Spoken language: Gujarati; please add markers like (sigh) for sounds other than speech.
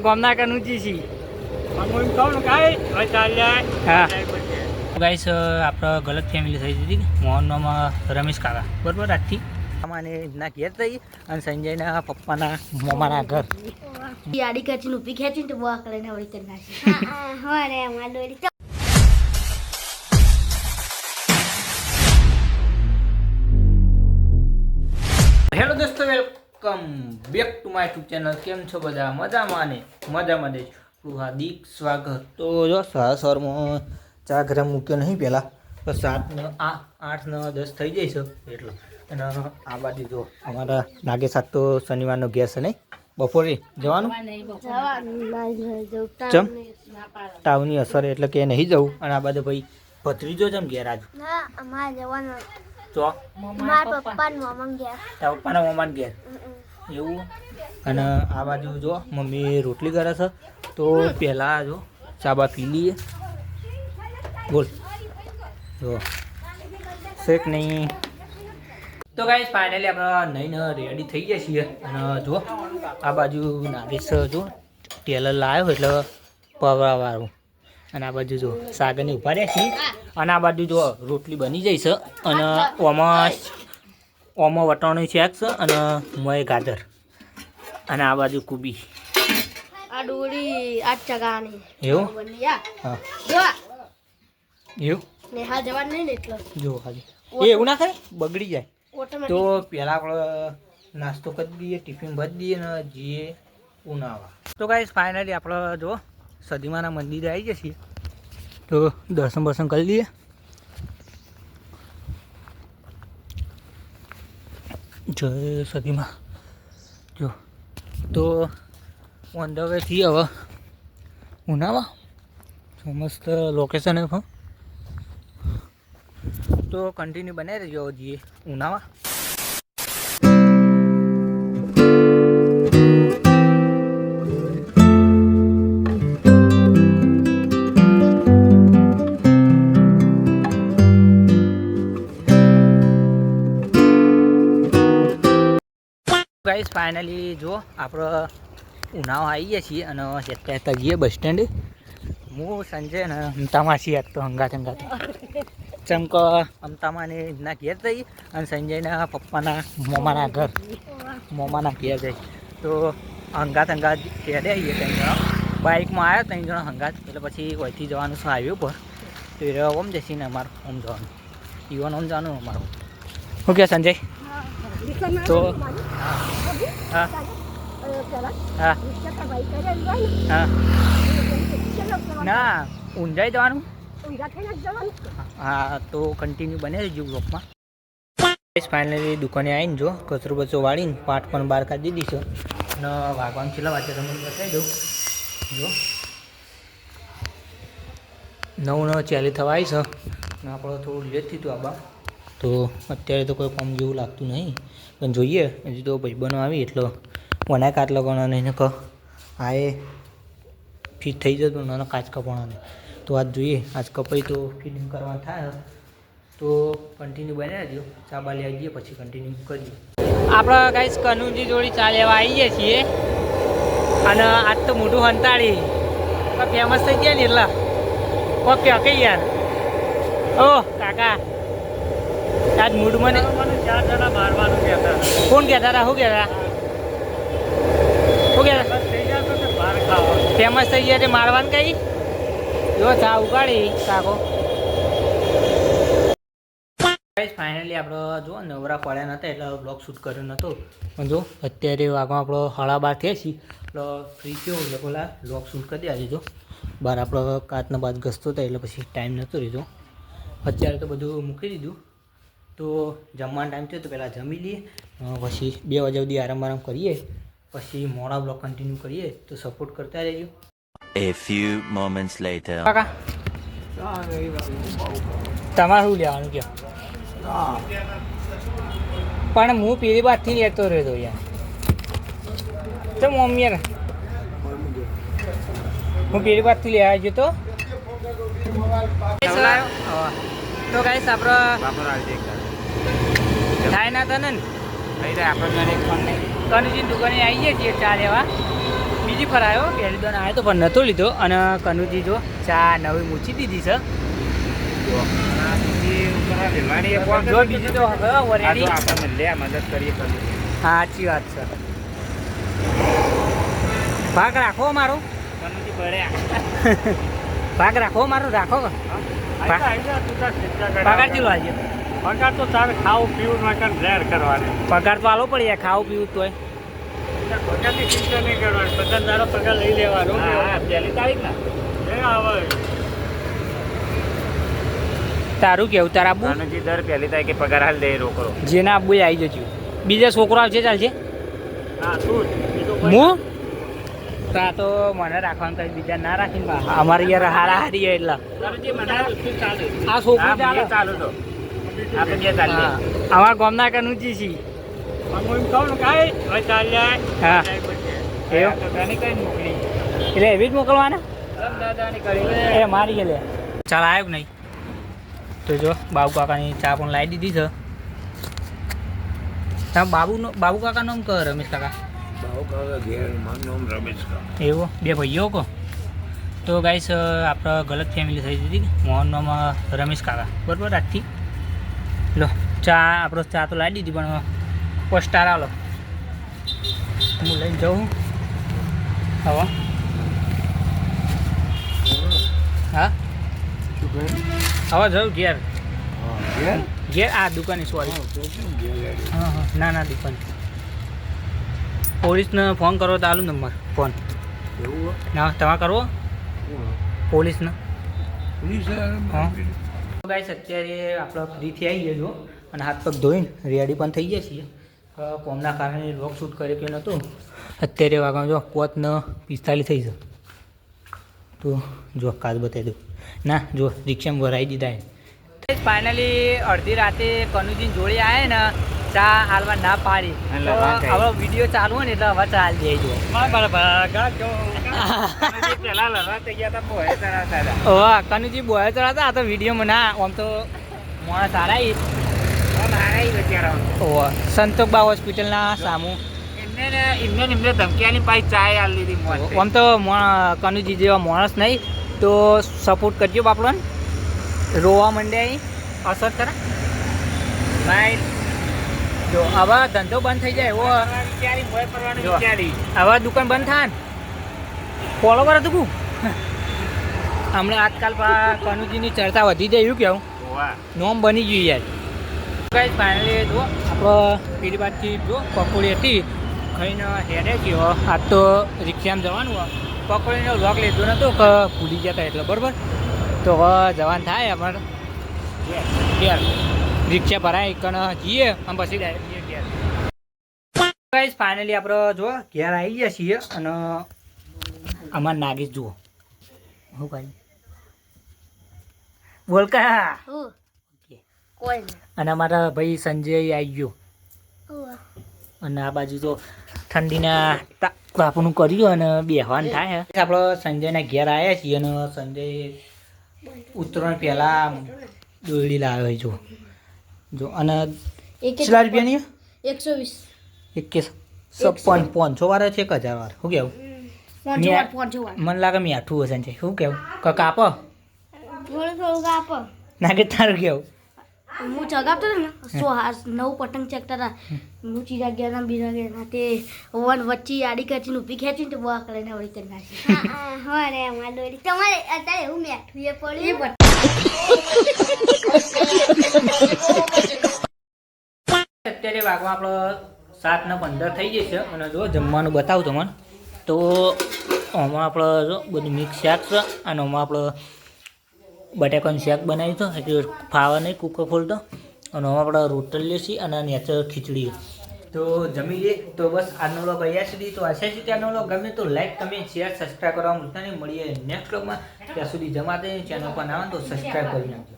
ગોમના કનુજી છી. હા. ગાઈસ આપણે ગલત ફેમિલી થઈ હતી. મોહનમાં રમેશ કાકા. બરોબર આજથી. અમાને એમના ઘેર થઈ અને સંજયના પપ્પાના મોમાના ઘર. આડી કચીને ઊભી ખેંચીને તો બહુ આકડે વળી કરી નાખી. હા રે અમાર welcome back to my YouTube channel. કેમ છો બધા? મજામાં ને? મજામાં દે હું હાર્દિક સ્વાગત. તો જો સાસરમાં ચા ઘરે મૂક્યો નહીં પહેલાં. તો સાત ન આ આઠ ન દસ થઈ જાય છે. એટલો અને આ બાજુ જો અમારા નાગે સાત તો શનિવારનો ગેસ છે નહીં? બપોરે જવાનું? ચમ? તાવની અસર એટલે કે નહીં જવું. અને આ બાજુ ભાઈ ભત્રીજો જેમ ઘેર આજુ. ના અમાર જવાનું. તો મારા પપ્પા ને મમ્મા ગયા તારા પપ્પાના મમ્માને ઘેર? એવું. અને આ બાજુ જો મમ્મી રોટલી કરે છે તો પહેલાં જો ચાબા પી લઈએ. બોલ. જો. શેક નહીં? તો ગાઈસ ફાઇનલી આપણે નહીં રેડી થઈ ગયા છીએ. અને જો આ બાજુ નાગેશ જો ટેલર લાવ્યો એટલે પવરાવાળું. અને આ બાજુ જો સાગરની ઊભા રહ્યા છીએ. અને આ બાજુ જો રોટલી બની જાય છે. અને ઓમાં ઓમાં વટાણું છે એક્સ અને મોય ગાજર. અને આ બાજુ કુબી. આ ડોળી આ ચગાની એવું હા. એવું? ને હા જવાનું નહીં એટલો. જો ખાલી એ એવું ના થાય બગડી જાય. તો પહેલાં આપણે નાસ્તો કરી દઈએ ટિફિન ભરી દઈએ ને જઈએ ઉનાવા તો કાંઈ ફાઇનલી આપણે જો સદીમાના મંદિરે આવી જઈએ છીએ. તો દર્શન બર્શન કરી લઈએ. જય સદીમાં. જો. તો ઓન ધ વે છીએ હવે ઉનાવા મસ્ત લોકેશન પણ તો કન્ટિન્યુ બનાવી રહેજો જઈએ ઉનાવા ગાઈસ ફાઇનલી જો આપણે ઉનાવા આવી ગયા છીએ અને જતા જતા જઈએ બસ સ્ટેન્ડ હું, સંજય ને અમતામાં છીએ તો હંગાત હંગાત. ચમકો અમતામાં ને એમના ઘેર જઈ અને સંજયના પપ્પાના મોમાના ઘર, મોમાના ઘેર જઈ તો હંગાત હંગાત ઘેરે આવીએ ત્રણ જણા. બાઇકમાં આવ્યા ત્રણ જણા હંગાત. એટલે પછી અહીંથી જવાનું છે હાઈવે પર તો એ રહ્યો ઓમ જશે ને અમારું, ઓમ જવાનું. ઈવન ઓમ જવાનું અમારું. શું કહે સંજય. તો હા. હા. હા. ના ઊંઝાઈ જવાનું? હા તો કન્ટિન્યુ બને રહેજો બ્લોકમાં ફાઇનલી દુકાને આવીને જો કચરો બચરો વાળીને પાટ પણ બહાર કાઢી દીધી છે. અને વાગવાનું છેલ્લા વાંચે તમને બતાવી દઉં. જો. નવ નવ ચાલી થવા આવી છે. આપણો થોડું લેટ થયું હતું આબા તો અત્યારે તો કોઈ કામ જેવું લાગતું નહીં. પણ જોઈએ, હજી તો ભાઈબંધો આવી એટલો વનાય કાચ લગાવવાનો નહીં કહો આ એ ફિટ થઈ જતો નાનો કાચ કપાવવાનો તો આજ જોઈએ, આજ કપાઈ તો ફિટિંગ કરવા થાય. તો કન્ટિન્યુ બને રહેજો ચા બાલી આવી જઈએ પછી કન્ટિન્યુ કરીએ આપણે કાંઈ કનુજી જોડી ચા લેવા આવીએ છીએ. અને આજ તો મોટું હંતાળી ફેમસ થઈ ગયા ને એટલા. ઓકે ઓકે યાર? ઓ કાકા. આજ મૂડમાં ને. કોણ કહેતા હતા? શું કહેતા શું કહેતા ફેમસ થઈ ગયા છે મારવાનું કઈ? જો ચા ઉગાડી કાકો. ફાઇનલી આપણે જો નવરા પડ્યા નતા એટલે બ્લોગ શૂટ કર્યો નહોતો. પણ જો અત્યારે વાગમાં આપણો હળા બાર થયા છીએ. ફ્રી થયો, એટલે પેલા બ્લોગ શૂટ કરી દેવા જો બહાર આપણો કાચના બાદ ઘસતો હતો એટલે પછી ટાઈમ નહોતો રહ્યો. અત્યારે તો બધું મૂકી દીધું. તો જમવાનો ટાઈમ થયો તો પહેલાં જમી લઈએ. પછી બે વાગ્યા સુધી આરામ આરામ કરીએ. પછી મોડા બ્લોક કન્ટિન્યુ કરીએ તો સપોર્ટ કરતા રહેજો. A few moments later. કાકા તમારે શું લેવાનું કે પણ હું પેલી બાજથી લેતો રહ્યો યાર. તો મમ્મી યાર હું પેલી બાજથી લેવા આવ્યો તો? તો ગાઈસ આપણે થાય ના તને ને. કનુજી દુકાને આવીએ છીએ ચા લેવા. બીજી ફર આવ્યો પહેલી દોન આવ્યો તો પણ નહોતો લીધો. અને કનુજી જો ચા નવી મૂકી દીધી છે. બીજું તો મદદ કરીએ સાચી વાત છે. ભાગ રાખો મારો (laughs) ભાગ રાખો મારો રાખો. પગાર ચીલો આજે. પગાર તો તારે ખાવું પીવું નકર ઝેર કરવાની. પગાર તો આલો પડે જાય ખાવું પીવું તોય. પગારની ચિંતા નહીં કરવાની. બધા તારો પગાર લઈ લેવાનો. પહેલી તારીખ ના એ આવે તારું કેવું? તારા આબુ કાનુજી દર પહેલી તારીખે પગાર હાલ દે રોકડો. જેના આબુ આવી જજો. બીજા છોકરો આવશે ચાલશે? હા તું હું? તા તો મને રાખવાનું કઈ બીજા ના રાખીને બા. અમારે યાર હારા હારી એટલે. આ છોકરો ચાલે. ચાલુ તો. આપણે બે ચાલીએ. અમારા ગામના કનુજી છી? એટલે એવી જ મોકલવાના? રામ દાદાની કરી લે. એ મારી ગયેલે ચાલ આવ્યો કે નહીં? તો જો બાબુ કાકાની ચા પણ લાવી દીધી છે. તમે બાબુનો બાબુ કાકાનું નામ કહો રમેશ કાકા. એવો? બે ભાઈઓ કહો તો ગાઈસ આપણે ગલત ફેમિલી થઈ હતી. મોહન નામ રમેશ કાકા. બરાબર આજથી? લો ચા આપણો ચા તો લાવી દીધી પણ પોસ્ટાર સ્ટાર આલો. હું લઈને જાઉં. હવે હા? હવે જાઉં ઘેર. ઘેર? આ દુકાને સોરી હા હા ના ના દુકાન. પોલીસને ફોન કરો તો આલું નંબર ફોન ના તમારે કરવો? પોલીસને. હા. ગાઈસ અત્યારે આપણે ફ્રીથી આવી ગયો અને હાથ પગ ધોઈને રેડી પણ થઈ ગયા છીએ. કોમના કારણે લોક શૂટ કરી કે નહોતું? અત્યારે વાગવા જો પોત ને પિસ્તાલીસ થઈ છે. તો જો કાચ બતાવી દઉં. ના જો રિક્ષામાં ભરાઈ દીધા ફાઇનલી અડધી રાતે કનુજી જોડે આવે ને ચા હાલવા ના પાડી. હવે વીડિયો ચાલુ હોય ને એટલે હવે ચાલ જાય જો. મારા જો. કાનુજી બોય ચડાતા આ તો વિડીયોમાં ના આમ તો મોણા સારા. ઓહ સંતોકબા હોસ્પિટલના સામું. આમ તો કનુજી જેવા માણસ નહીં, તો સપોર્ટ કરજો બાપડોને રોવા માંડ્યા અહીં અસર કરે ભાઈ જો, આવા ધંધો બંધ થઈ જાય એવો. આવા દુકાન બંધ થાય ને ફોલો કરે તું હમણાં આજકાલ કનુજીની ચર્ચા વધી જાય એવું કેવું. નોમ બની ગયું યાર. કઈ ફાઇનલી જો આપણો પેલી બાજુથી જો પકોડી હતી ખાઈને હેરે ગયો. આજ તો રિક્ષામાં જવાનું પકોડીનો લોક લીધો નહોતો કે ભૂલી જતા એટલે બરાબર? તો હવે જવાનું થાય અમારે. ઘેર રિક્ષા ભરાય કણ જઈએ અને પછી ડાયરેક્ટ જઈએ ઘેર. ગાઈઝ ફાઇનલી આપણે જો ઘેર આવી ગયા છીએ અને અમાર નાગેશ જુઓ. શું કાંઈ બોલ કા હું કોઈ નહીં. અને અમારા ભાઈ સંજય આવી ગયો. અને આ બાજુ તો ઠંડીના તાપનું કર્યું અને બેહવાન થાય આપણે સંજયના ઘેર આવ્યા છીએ અને સંજય ઉત્તરાયણ પહેલાં દોરડી લાવ્યો છે જો જો અને એક કેટલા રૂપિયાની? એકસો વીસ. એક કે છપ્પન પાંચસો વાર છે એક હજાર વાર શું કેવું મેં- વાર પાંચસો વાર મને લાગે મીઠું હશે છે. શું કેવું? ક કાપો થોડું થોડું કાપો ના કે તારું કેવું? હું ચગાવતો હતો ને સો નવ પતંગ ચગતા હતા. હું ચીરા ગયા હતા બીજા ગયા હતા તે વન વચ્ચે આડી કાચીને ઊભી ખેંચીને તો બહુ કરીને વળી કરી નાખી. હા રે અમારે દોરી તમારે અત્યારે એવું મેઠું એ પડ્યું? અત્યારે વાગવા આપણો સાત ને પંદર થઈ જશે. અને જો જમવાનું બતાવું તમને. તો આમાં આપણે જો બધું મિક્સ શાક છે અને આમાં આપણે બટાકાનું શાક બનાવ્યું છે એટલે ફાવા નહીં કુકર ખોલતો અને આમાં આપણે રોટલ છીએ અને નેચર ખીચડી. તો જમી લઈએ તો બસ આજનો વ્લોગ અહીંયા સુધી. તો આશા છે ત્યાંનો વ્લોગ ગમે તો લાઈક કમેન્ટ શેર સબસ્ક્રાઈબ કરવા ભૂલતા નહીં. મળીએ નેક્સ્ટ વ્લોગમાં ત્યાં સુધી જમાતે ચેનલ પર આવે તો સબસ્ક્રાઈબ કરી નાખજો.